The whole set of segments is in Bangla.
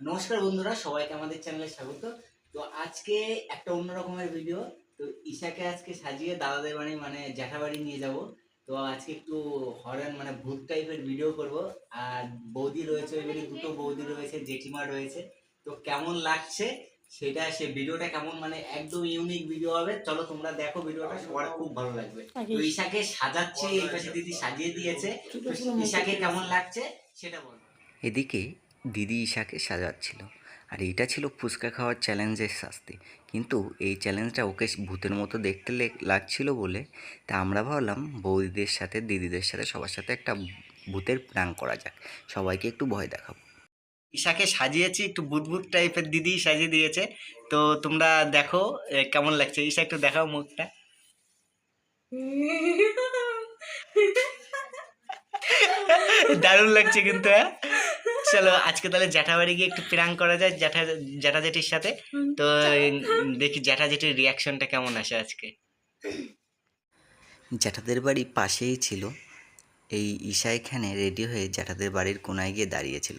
নমস্কার বন্ধুরা, সবাইকে আমাদের চ্যানেলে স্বাগত। তো আজকে একটা অন্য রকমের ভিডিও তো ঈশাকে আজকে সাজিয়ে দাদাদের বাড়ি মানে জ্যাঠাবাড়ি নিয়ে যাব। তো আজকে একটু হরেন মানে ভূত টাইপের ভিডিও করব। আর বৌদি রয়েছে ওই দুটো বৌদি রয়েছে, জেঠিমা রয়েছে। তো কেমন লাগছে? সেটা সে ভিডিওটা কেমন মানে একদম ইউনিক ভিডিও হবে। চলো তোমরা দেখো ভিডিওটা সবার খুব ভালো লাগবে। তো ঈশাকে সাজাচ্ছে এই পাশে দিদি সাজিয়ে দিয়েছে। ঈশাকে কেমন লাগছে সেটা বলো। এদিকে দিদি ঈশাকে সাজাচ্ছিল। আর এটা ছিল ফুচকা খাওয়ার চ্যালেঞ্জের শাস্তি। কিন্তু এই চ্যালেঞ্জটা ওকে ভূতের মতো দেখতে লাগছিল বলে তা আমরা ভাবলাম বৌদিদের সাথে দিদিদের সাথে সবার সাথে একটা ভূতের প্রাণ করা যাক। সবাইকে একটু ভয় দেখাবো। ঈশাকে সাজিয়েছি, একটু বুদবুদ টাইপের দিদি সাজিয়ে দিয়েছে। তো তোমরা দেখো কেমন লাগছে? ঈশা, একটু দেখাও মুখটা। দারুণ লাগছে কিন্তু হ্যাঁ? চলো, আজকে তাহলে জ্যাঠাবাড়ি গিয়ে একটু প্রাং করা যায় জ্যাঠা জ্যাঠা জেঠির সাথে। তো, দেখি জ্যাঠা জেঠির রিয়াকশনটা কেমন আসে আজকে। জ্যাঠাদের বাড়ি পাশেই ছিল। এই ঈশা এখানে রেডি হয়ে জ্যাঠাদের বাড়ির কোনায় গিয়ে দাঁড়িয়েছিল।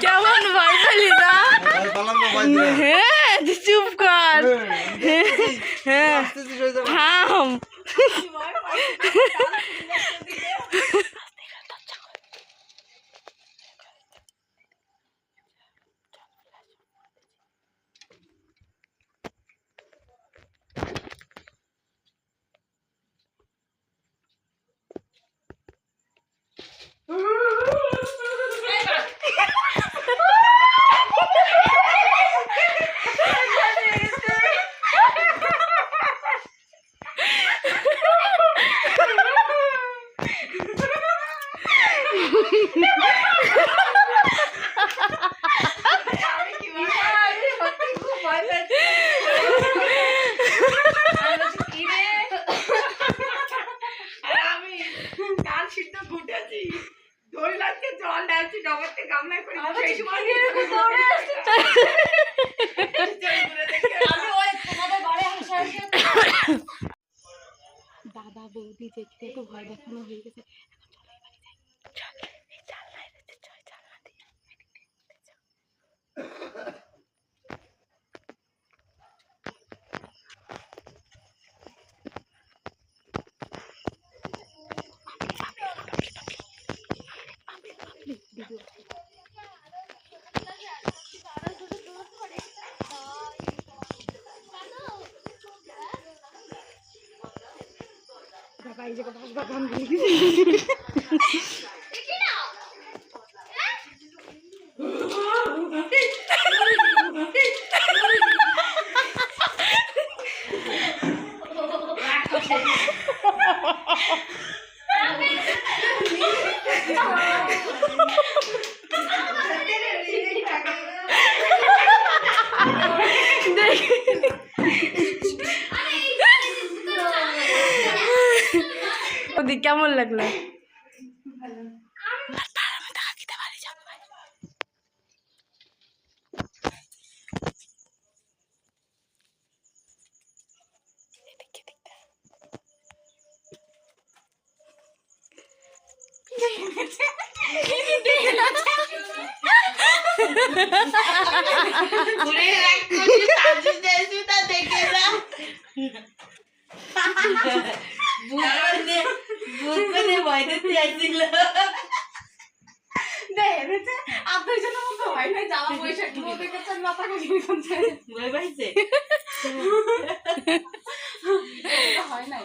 কেমন ভয় পেলি না হ্যাঁ চুপ কর। হ্যাঁ থাম। জল ডালছি ডবরতে গামলায় করে সেই সময় দৌড়ে আসছে আমি ওই তোমাদের ঘরে আসা দাদা বৌদি দেখতে একটু ভয় দেখানো হয়ে গেছে এখন চলো এবারে যাই চল এই জানলায় রয়েছে চল জানলা দিয়ে বাবা এই জায়গা বাস বাগান দিয়ে ওদি কেমন লাগলো ঘুরে রাখ করছি দেখেছে আর দুইজন মতো হয় না জামা বৈশাখ মধ্যে কাছে মাথা কাছে বই বাইছে হয় নাই।